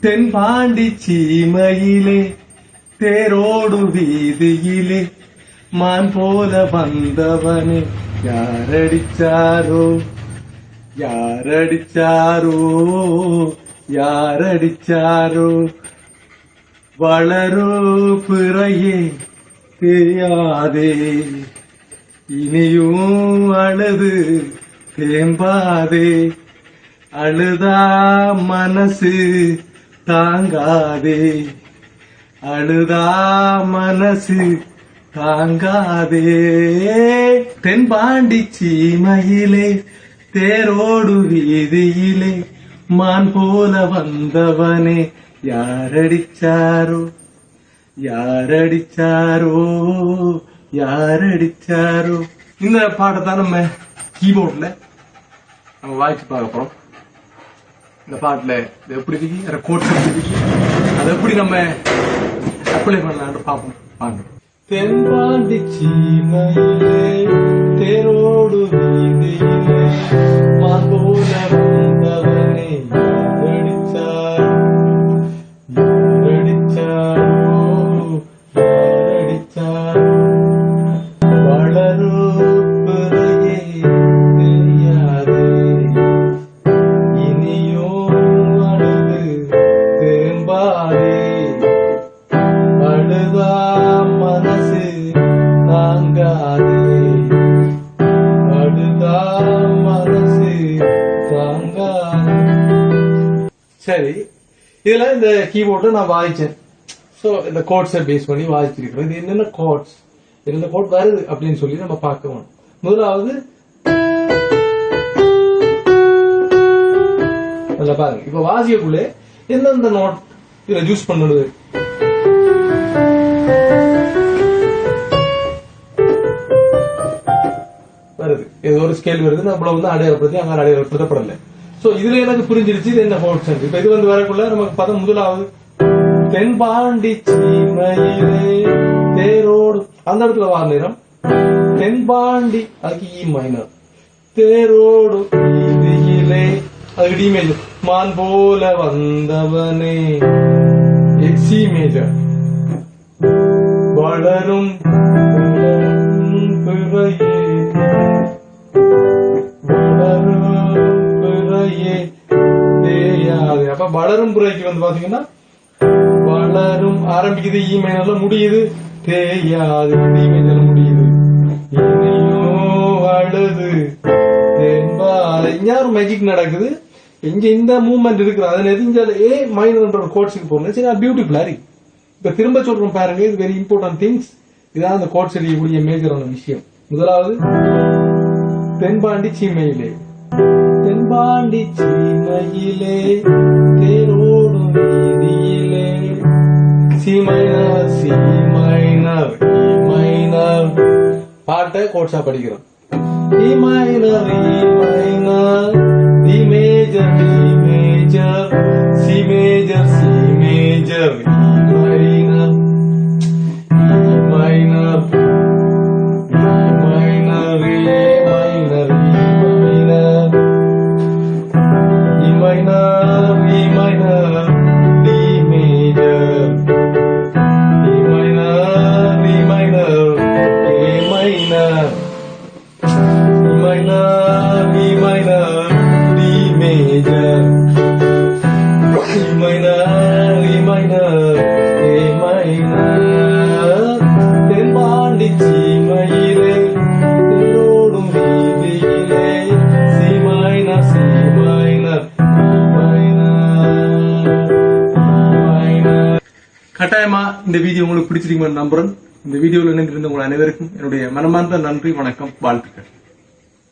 தென்பாண்டி சீமையிலே தேரோடு வீதியிலே மான் போல வந்தவனே யாரடிச்சாரோ? யாரடிச்சாரோ? யாரடிச்சாரோ? வளரோ பிறையே தெரியாதே இனியும் அழுது தேம்பாதே. அழுதா மனசு தாங்காதே. அழுதா மனசு தாங்காதே. தென்பாண்டி சீமையிலே தேரோடு வீதியிலே மான் போல வந்தவனே யாரடிச்சாரோ? யாரடிச்சாரோ? யாரடிச்சாரோ? இந்த பாட்டை தான் நம்ம கீபோர்டில் நம்ம வாய்ச்சி பார்க்க போகிறோம் இந்த பாட்டில் இது எப்படி இருக்கு ரெக்கார்ட்ஸ் எப்படி இருக்கு அதை எப்படி நம்ம அப்ளை பண்ணலாம்னு பார்ப்போம். வாங்க. தென்பாண்டி சீமையிலே தேரோடு வீதியிலே மான் சரி. இதுல இந்த கீபோர்டை நான் வாய்ச்சேன் ஸோ இந்த கோட்ஸை பேஸ் பண்ணி வாய்ச்சிருக்கிறோம் இது என்னென்ன கோட்ஸ் என்னென்ன கோட் வருது அப்படின்னு சொல்லி நம்ம பார்க்கணும் முதலாவது அதில் பாருங்க. இப்போ வாசியக்குள்ளே எந்தெந்த நோட் இதில் யூஸ் பண்ணுது? வருது. ஏதோ ஒரு ஸ்கேல் வருது. நம்மள வந்து அடையாளப்படுத்தி அங்கே அடையாளப்படுத்தப்படலை. சோ இதுல எனக்கு புரிஞ்சிருச்சு. இது என்ன ஹோட் சென்ட் இப்ப இது வந்து வரக்குள்ள நமக்கு பதம் முதலாவது. தென்பாண்டி சீமையிலே தேரோடு அந்த இடத்துல வார நேரம். தென்பாண்டி அதுக்கு e இ மைனர் தேரோடு வீதியிலே அது டி மேஜர் மான் போல வந்தவனே. சி மேஜர் வளரும் வளரும் புறைக்கு வந்து பாத்தீங்கன்னா வளரும் ஆரம்பிக்குது ஈ மைனர்ல முடியுது. தேயாது டி மைனர்ல முடியுது. அழுது ஒரு மேஜிக் நடக்குது? இங்க இந்த மூவ்மெண்ட் இருக்குது அதை நெறிஞ்சால ஏ மைனர்ன்ற ஒரு கோட்ஸுக்கு போகணும் சரி பியூட்டிஃபுல்லா பிளாரி இப்ப திரும்ப சொல்றோம் பாருங்க. இது வெரி இம்பார்ட்டன்ட் திங்ஸ் இதான் அந்த கோட்ஸ் எறியக்கூடிய மேஜரான விஷயம். முதலாவது தென்பாண்டி சீமையிலே. தென்பாண்டி சீமையிலே தேரோடும் வீதியிலே. சி சீமைனர் சி மைனர் பாட்டை கோட்ஸா படிக்கிறோம். இ மைனர் கட்டாயமா இந்த வீடியோ உங்களுக்கு பிடிச்சிருக்குன்னு நம்புறேன். இந்த வீடியோவில் இணைந்திருந்த உங்கள் அனைவருக்கும் என்னுடைய மனமார்ந்த நன்றி வணக்கம் வாழ்த்துக்கள்.